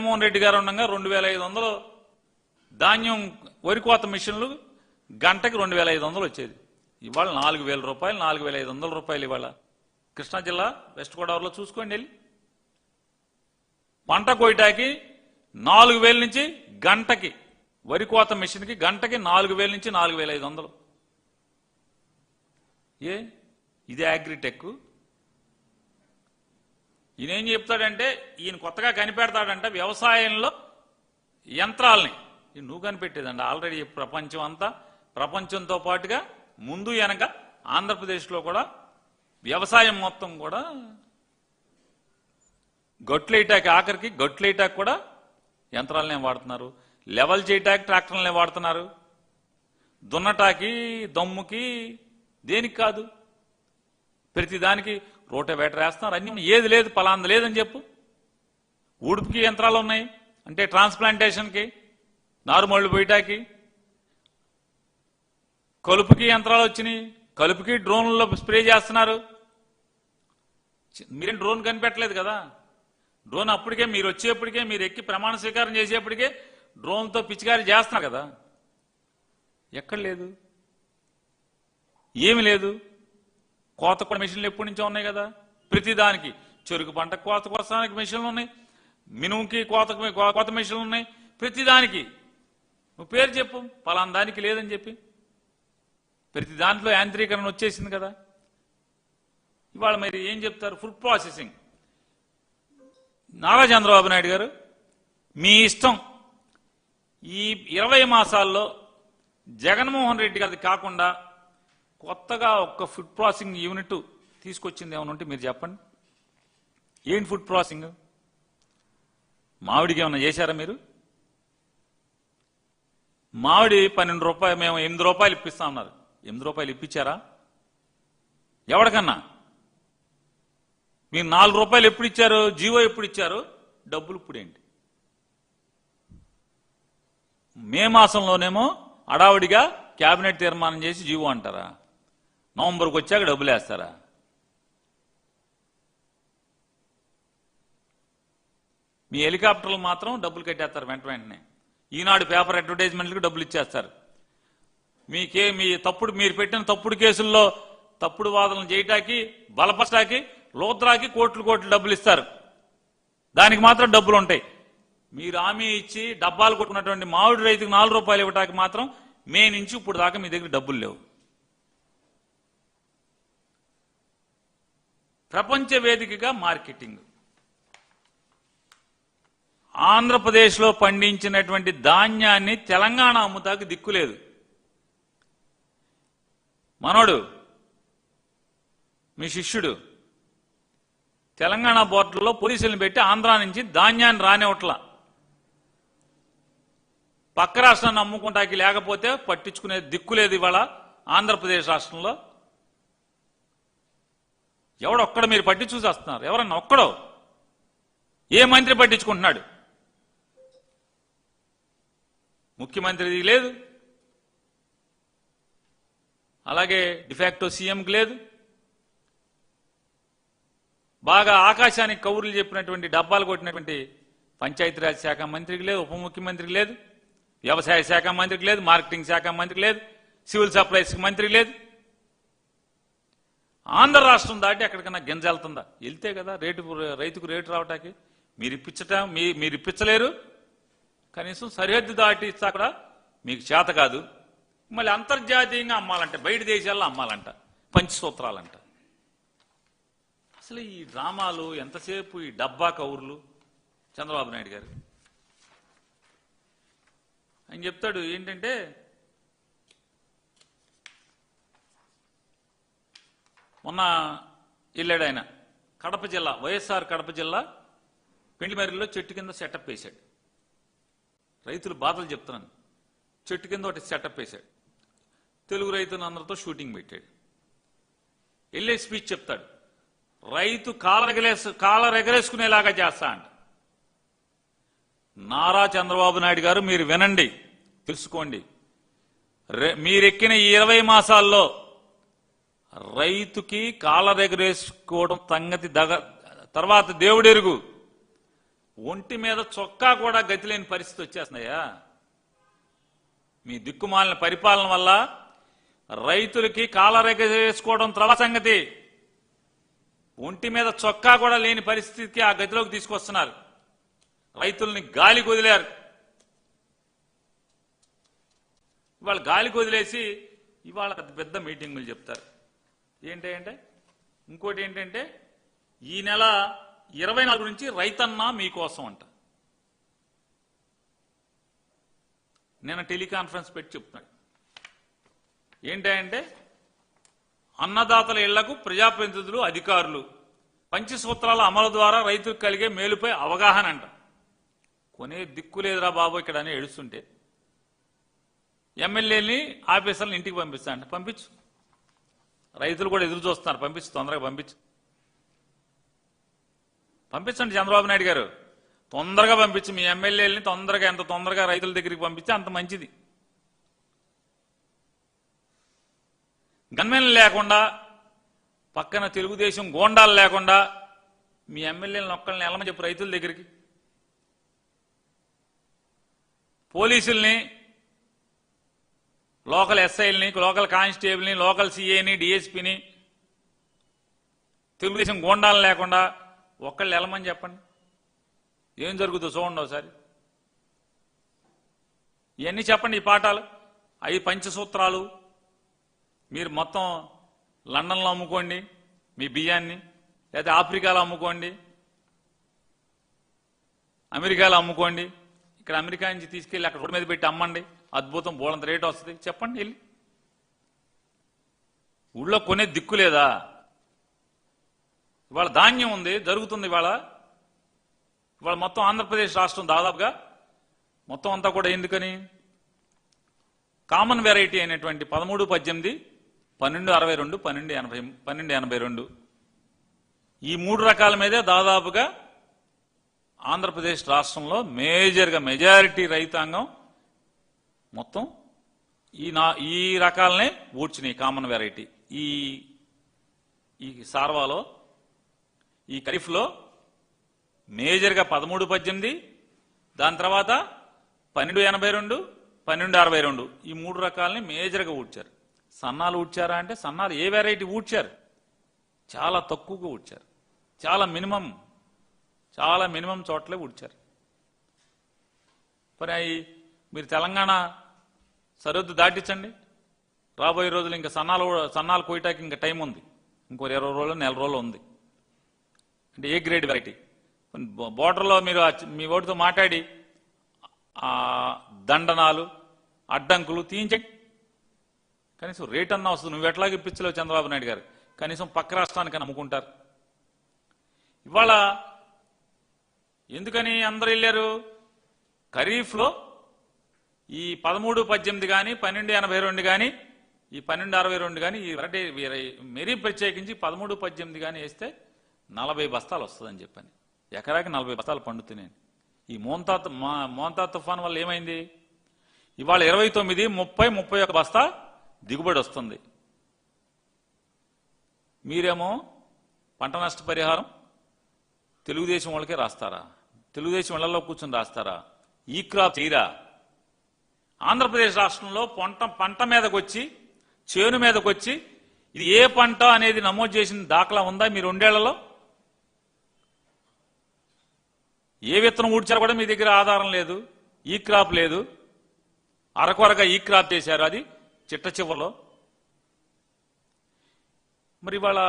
జగన్మోహన్ రెడ్డి గారు ఉండగా రెండు వేల ఐదు వందలు ధాన్యం వరి కోత మిషన్లు గంటకి రెండు వేల ఐదు వందలు వచ్చేది. ఇవాళ నాలుగు వేల రూపాయలు నాలుగు వేల ఐదు వందల రూపాయలు ఇవాళ. కృష్ణా జిల్లా వెస్ట్ గోదావరిలో చూసుకోండి వెళ్ళి. పంట కోయటాకి నాలుగు వేల నుంచి గంటకి వరి కోత మిషన్కి గంటకి నాలుగు వేల నుంచి నాలుగు వేల ఐదు వందలు. ఏ? ఇది అగ్రిటెక్ ఈయన ఏం చెప్తాడంటే ఈయన కొత్తగా కనిపెడతాడంట వ్యవసాయంలో యంత్రాలని. నువ్వు కనిపెట్టేదండి ఆల్రెడీ ప్రపంచం అంతా. ప్రపంచంతో పాటుగా ముందు వెనక ఆంధ్రప్రదేశ్లో కూడా వ్యవసాయం మొత్తం కూడా గొట్లేటాక్ ఆఖరికి గొట్లేటాక్ కూడా యంత్రాలనే వాడుతున్నారు. లెవెల్ చేయటానికి ట్రాక్టర్లనే వాడుతున్నారు. దున్నటాకి దమ్ముకి దేనికి కాదు. ప్రతిదానికి రోటవేటర్ వేస్తున్నారు. అన్ని ఏది లేదు పలాంది లేదని చెప్పు. ఊడుపుకి యంత్రాలు ఉన్నాయి. అంటే ట్రాన్స్ప్లాంటేషన్కి నారుమళ్ళు పోయటాకి కలుపుకి యంత్రాలు వచ్చినాయి. కలుపుకి డ్రోన్లలో స్ప్రే చేస్తున్నారు. చి- మీరేం డ్రోన్ కనిపెట్టలేదు కదా? డ్రోన్ అప్పటికే మీరు వచ్చేప్పటికే మీరు ఎక్కి ప్రమాణ స్వీకారం చేసేప్పటికే డ్రోన్తో పిచికారి చేస్తున్నారు కదా? ఎక్కడ లేదు. ఏమి లేదు. కోత కూడా మిషన్లు ఎప్పటి నుంచో ఉన్నాయి కదా. ప్రతిదానికి చెరుకు పంట కోత కోసానికి మిషన్లు ఉన్నాయి. మినుముకి కోత కోత మిషన్లు ఉన్నాయి. ప్రతిదానికి నువ్వు పేరు చెప్పు. పలానా దానికి లేదని చెప్పి. ప్రతి దాంట్లో యాంత్రీకరణ వచ్చేసింది కదా. ఇవాళ మరి ఏం చెప్తారు? Food processing. నారా చంద్రబాబు నాయుడు గారు మీ ఇష్టం. ఈ ఇరవై మాసాల్లో జగన్మోహన్ రెడ్డి గారిది కాకుండా కొత్తగా ఒక ఫుడ్ ప్రాసెసింగ్ యూనిట్ తీసుకొచ్చింది ఏమైనా ఉంటే మీరు చెప్పండి. ఏంటి ఫుడ్ ప్రాసెసింగ్ మామిడికి ఏమైనా చేశారా మీరు? మామిడి పన్నెండు రూపాయలు మేము ఎనిమిది రూపాయలు ఇప్పిస్తా ఉన్నారు ఎనిమిది రూపాయలు ఇప్పించారా? ఎవరికన్నా? మీరు నాలుగు రూపాయలు ఎప్పుడు ఇచ్చారు? జీవో ఎప్పుడు ఇచ్చారు? డబ్బులు ఇప్పుడేంటి మే మాసంలోనేమో అడావుడిగా కేబినెట్ తీర్మానం చేసి జీవో అంటారా? నవంబర్కి వచ్చాక డబ్బులు వేస్తారా మీ హెలికాప్టర్లు మాత్రం డబ్బులు కట్టేస్తారు వెంట వెంటనే. ఈనాడు పేపర్ అడ్వర్టైజ్మెంట్లకు డబ్బులు ఇచ్చేస్తారు. మీకే మీ తప్పుడు మీరు పెట్టిన తప్పుడు కేసుల్లో తప్పుడు వాదనలు చేయటానికి బలపరచడానికి లోత్రాకి కోట్లు కోట్లు డబ్బులు ఇస్తారు. దానికి మాత్రం డబ్బులు ఉంటాయి మీరు హామీ ఇచ్చి డబ్బాలు కొట్టుకున్నటువంటి మామిడి రైతుకు నాలుగు రూపాయలు ఇవ్వటానికి మాత్రం మే నుంచి ఇప్పుడు దాకా మీ దగ్గర డబ్బులు లేవు. ప్రపంచ వేదికగా మార్కెటింగ్. ఆంధ్రప్రదేశ్లో పండించినటువంటి ధాన్యాన్ని తెలంగాణ అమ్ముతాకు దిక్కులేదు మనోడు మీ శిష్యుడు తెలంగాణ బోర్డులో పోలీసులను పెట్టి ఆంధ్రా నుంచి ధాన్యాన్ని రానివ్వట్లా. పక్క రాష్ట్రాన్ని అమ్ముకుంటాకి లేకపోతే పట్టించుకునే దిక్కులేదు ఇవాళ ఆంధ్రప్రదేశ్ రాష్ట్రంలో. ఎవడొక్కడ మీరు పట్టి చూసేస్తున్నారు ఎవరన్నా ఒక్కడో? ఏ మంత్రి పట్టించుకుంటున్నాడు? ముఖ్యమంత్రిది లేదు. అలాగే డిఫాక్టో సీఎంకి లేదు. బాగా ఆకాశానికి కౌరులు చెప్పినటువంటి డబ్బాలు కొట్టినటువంటి పంచాయతీరాజ్ శాఖ మంత్రికి లేదు ఉప ముఖ్యమంత్రికి లేదు వ్యవసాయ శాఖ మంత్రికి లేదు మార్కెటింగ్ శాఖ మంత్రికి లేదు సివిల్ సప్లైస్ మంత్రి లేదు. ఆంధ్ర రాష్ట్రం దాటి ఎక్కడికైనా గింజ వెళ్తుందా? వెళ్తే కదా రేటు రైతుకు రేటు రావటానికి. మీరు ఇప్పించట మీ మీరు ఇప్పించలేరు. కనీసం సరిహద్దు దాటి ఇస్తా కూడా మీకు చేత కాదు. మళ్ళీ అంతర్జాతీయంగా అమ్మాలంట బయట దేశాల్లో అమ్మాలంట పంచసూత్రాలంట అసలు ఈ డ్రామాలు ఎంతసేపు ఈ డబ్బా కౌర్లు? చంద్రబాబు నాయుడు గారు. ఆయన చెప్తాడు ఏంటంటే మొన్న వెళ్ళాడు ఆయన. కడప జిల్లా వైఎస్ఆర్ కడప జిల్లా పెండిమర్రిలో చెట్టు కింద సెటప్ వేశాడు. రైతులు బాధలు చెప్తున్నాను. చెట్టు కింద ఒకటి సెటప్ వేశాడు. తెలుగు రైతులు అందరితో షూటింగ్ పెట్టాడు. వెళ్ళే స్పీచ్ చెప్తాడు. రైతు కాలరగలేసు కాలరెగరేసుకునేలాగా చేస్తా అంట. నారా చంద్రబాబు నాయుడు గారు మీరు వినండి తెలుసుకోండి. మీరెక్కిన ఈ ఇరవై మాసాల్లో రైతుకి కాలరెగరేసుకోవడం సంగతి దగ తర్వాత దేవుడెరుగు ఒంటి మీద చొక్కా కూడా గతిలేని పరిస్థితి వచ్చేస్తున్నాయా? మీ దిక్కుమాలిన పరిపాలన వల్ల రైతులకి కాలరేగ వేసుకోవడం త్రవ సంగతి. ఒంటి మీద చొక్కా కూడా లేని పరిస్థితికి ఆ గతిలోకి తీసుకొస్తున్నారు. రైతుల్ని గాలి వదిలారు. ఇవాళ గాలికి వదిలేసి ఇవాళ పెద్ద మీటింగులు చెప్తారు. ఏంటంటే ఇంకోటి ఏంటంటే ఈ నెల ఇరవై నాలుగు నుంచి రైతన్న మీకోసం అంట. నేను టెలికాన్ఫరెన్స్ పెట్టి చెప్తున్నాడు ఏంటంటే అన్నదాతల ఇళ్ళకు ప్రజాప్రతినిధులు అధికారులు పంచసూత్రాల అమలు ద్వారా రైతులకు కలిగే మేలుపై అవగాహన అంట. కొనే దిక్కు లేదురా బాబు ఇక్కడ అని ఏడుస్తుంటే ఎమ్మెల్యేని ఆఫీసర్లను ఇంటికి పంపిస్తా అంట. పంపించు. రైతులు కూడా ఎదురు చూస్తున్నారు. పంపించు తొందరగా పంపించు. పంపించండి చంద్రబాబు నాయుడు గారు. తొందరగా పంపించి. మీ ఎమ్మెల్యేలని తొందరగా ఎంత తొందరగా రైతుల దగ్గరికి పంపించి అంత మంచిది. గన్మెన్లు లేకుండా పక్కన తెలుగుదేశం గోండాలు లేకుండా మీ ఎమ్మెల్యేలను ఒక్కళ్ళని వెళ్ళమని చెప్పు రైతుల దగ్గరికి. పోలీసుల్ని లోకల్ ఎస్ఐల్ని లోకల్ కానిస్టేబుల్ని లోకల్ సిఏని డిఎస్పీని తెలుగుదేశం గోండాలు లేకుండా ఒక్కళ్ళు వెళ్ళమని చెప్పండి. ఏం జరుగుతుందో చూడండి ఒకసారి. ఇవన్నీ చెప్పండి ఈ పాఠాలు. అవి పంచసూత్రాలు. మీరు మొత్తం లండన్లో అమ్ముకోండి మీ బియ్యాన్ని లేదా ఆఫ్రికాలో అమ్ముకోండి అమెరికాలో అమ్ముకోండి ఇక్కడ అమెరికా నుంచి తీసుకెళ్ళి అక్కడ రోడ్డు మీద పెట్టి అమ్మండి. అద్భుతం బోలంత రేట్ వస్తుంది. చెప్పండి వెళ్ళి. ఊళ్ళో కొనే దిక్కు లేదా? ఇవాళ ధాన్యం ఉంది జరుగుతుంది ఇవాళ. ఇవాళ మొత్తం ఆంధ్రప్రదేశ్ రాష్ట్రం దాదాపుగా. మొత్తం అంతా కూడా ఎందుకని? కామన్ వెరైటీ అయినటువంటి పదమూడు పద్దెనిమిది పన్నెండు అరవై రెండు పన్నెండు ఎనభై పన్నెండు ఎనభై రెండు. ఈ మూడు రకాల మీదే దాదాపుగా ఆంధ్రప్రదేశ్ రాష్ట్రంలో మేజర్గా మెజారిటీ రైతాంగం మొత్తం ఈ నా ఈ రకాలనే ఊడ్చినాయి కామన్ వెరైటీ ఈ ఈ సార్వాలో ఈ ఖరీఫ్లో మేజర్గా పదమూడు పద్దెనిమిది దాని తర్వాత పన్నెండు ఎనభై రెండు పన్నెండు అరవై రెండు. ఈ మూడు రకాలని మేజర్గా ఊడ్చారు. సన్నాలు ఊడ్చారా అంటే సన్నాలు ఏ వెరైటీ ఊడ్చారు? చాలా తక్కువగా ఊడ్చారు. చాలా మినిమం చాలా మినిమం చోట్లే ఊడ్చారు. మరి అయి మీరు తెలంగాణ సరిహద్దు దాటించండి. రాబోయే రోజులు ఇంకా సన్నాలు సన్నాలు కోయటానికి ఇంకా టైం ఉంది. ఇంకో ఇరవై రోజులు నెల రోజులు ఉంది. అంటే ఏ గ్రేడ్ వెరైటీ బోర్డర్లో మీరు మీ ఓటుతో మాట్లాడి దండనాలు అడ్డంకులు తీయించండి. కనీసం రేట్ అన్నా వస్తుంది. నువ్వు ఎట్లాగ ఇప్పించలేవు చంద్రబాబు నాయుడు గారు? కనీసం పక్క రాష్ట్రానికి అమ్ముకుంటారు ఇవాళ ఎందుకని అందరు వెళ్ళారు? ఖరీఫ్లో ఈ పదమూడు పద్దెనిమిది కానీ పన్నెండు ఎనభై రెండు కానీ ఈ పన్నెండు అరవై రెండు కానీ ఈ వెరైటీ మరీ ప్రత్యేకించి పదమూడు పద్దెనిమిది కానీ వేస్తే నలభై బస్తాలు వస్తుందని చెప్పని ఎకరాకి నలభై బస్తాలు పండుతున్నాయి. ఈ మోంతా మా- మోంతా తుఫాన్ వల్ల ఏమైంది? ఇవాళ ఇరవై తొమ్మిది ముప్పై ముప్పై ఒక బస్తా దిగుబడి వస్తుంది. మీరేమో పంట నష్ట పరిహారం తెలుగుదేశం వాళ్ళకే రాస్తారా? తెలుగుదేశం ఇళ్ళలో కూర్చొని రాస్తారా? ఈ క్రాప్ చేయరా? ఆంధ్రప్రదేశ్ రాష్ట్రంలో పంట పంట మీదకొచ్చి చేను మీదకొచ్చి ఇది ఏ పంట అనేది నమోదు చేసిన దాఖలా ఉందా మీ రెండేళ్ళలో? ఏ విత్తనం ఊడ్చారు కూడా మీ దగ్గర ఆధారం లేదు ఈ క్రాప్ లేదు. అరకొరగా ఈ క్రాప్ చేశారు అది చిట్ట చివరిలో. మరి ఇవాళ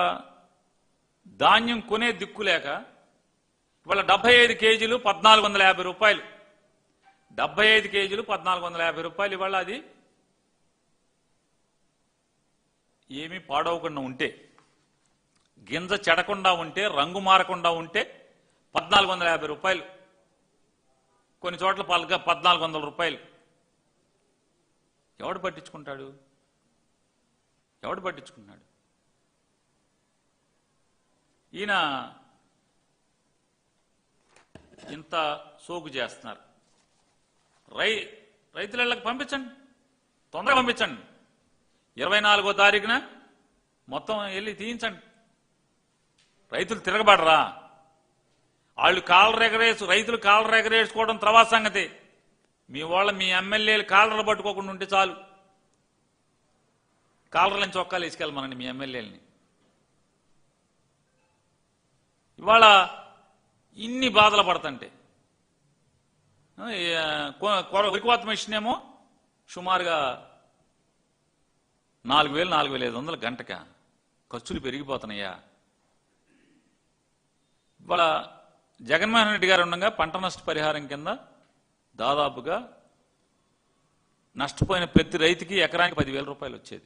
ధాన్యం కొనే దిక్కు లేక ఇవాళ డెబ్బై ఐదు కేజీలు పద్నాలుగు వందల యాభై రూపాయలు. డెబ్బై ఐదు కేజీలు పద్నాలుగు వందల యాభై రూపాయలు ఇవాళ అది. ఏమీ పాడవకుండా ఉంటే గింజ చెడకుండా ఉంటే రంగు మారకుండా ఉంటే పద్నాలుగు వందల యాభై రూపాయలు. కొన్ని చోట్ల పలుగా పద్నాలుగు వందల రూపాయలు. ఎవడు పట్టించుకుంటాడు? ఎవడు పట్టించుకున్నాడు? ఈయన ఇంత సోకు చేస్తున్నారు. రై రైతులకు పంపించండి. తొందరగా పంపించండి. ఇరవై నాలుగో తారీఖున మొత్తం వెళ్ళి తీయించండి. రైతులు తిరగబడరా? వాళ్ళు కాలర్ ఎగరేసు రైతులు కాలర్ ఎగరేసుకోవడం తర్వాత సంగతి. మీ వాళ్ళ మీ ఎమ్మెల్యేలు కాలర్లు పట్టుకోకుండా ఉంటే చాలు. కాలర్లని చొక్కాలు వేసుకెళ్ళమనండి మీ ఎమ్మెల్యేలని. ఇవాళ ఇన్ని బాధలు పడుతుంటే ఆ, ఈ, మిషన్ ఏమో సుమారుగా నాలుగు వేలు నాలుగు వేల ఐదు వందల గంటక. ఖర్చులు పెరిగిపోతున్నాయా? ఇవాళ జగన్మోహన్ రెడ్డి గారు ఉండగా పంట నష్ట పరిహారం కింద దాదాపుగా నష్టపోయిన ప్రతి రైతుకి ఎకరానికి పదివేల రూపాయలు వచ్చేది.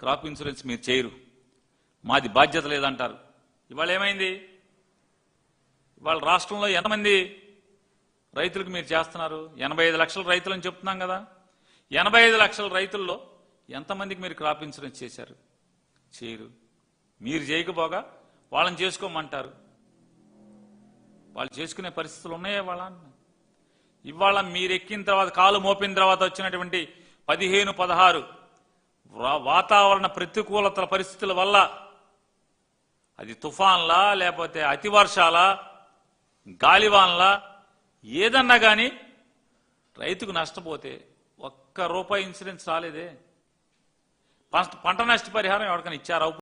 క్రాప్ ఇన్సూరెన్స్ మీరు చేయరు. మాది బాధ్యత లేదంటారు. ఇవాళ ఏమైంది? ఇవాళ రాష్ట్రంలో ఎంతమంది రైతులకు మీరు చేస్తున్నారు? ఎనభై ఐదు లక్షల రైతులని చెప్తున్నాం కదా. ఎనభై ఐదు లక్షల రైతుల్లో ఎంతమందికి మీరు క్రాప్ ఇన్సూరెన్స్ చేశారు? చేయరు. మీరు చేయకపోగా వాళ్ళని చేసుకోమంటారు. వాళ్ళు చేసుకునే పరిస్థితులు ఉన్నాయా వాళ్ళ? ఇవాళ మీరు ఎక్కిన తర్వాత కాలు మోపిన తర్వాత వచ్చినటువంటి పదిహేను పదహారు వాతావరణ ప్రతికూలతల పరిస్థితుల వల్ల అది తుఫాన్లా లేకపోతే అతివర్షాలా గాలివాన్లా ఏదన్నా కానీ రైతుకు నష్టపోతే ఒక్క రూపాయి ఇన్సూరెన్స్ రాలేదే. పంట నష్టపరిహారం ఎవరికైనా ఇచ్చారా?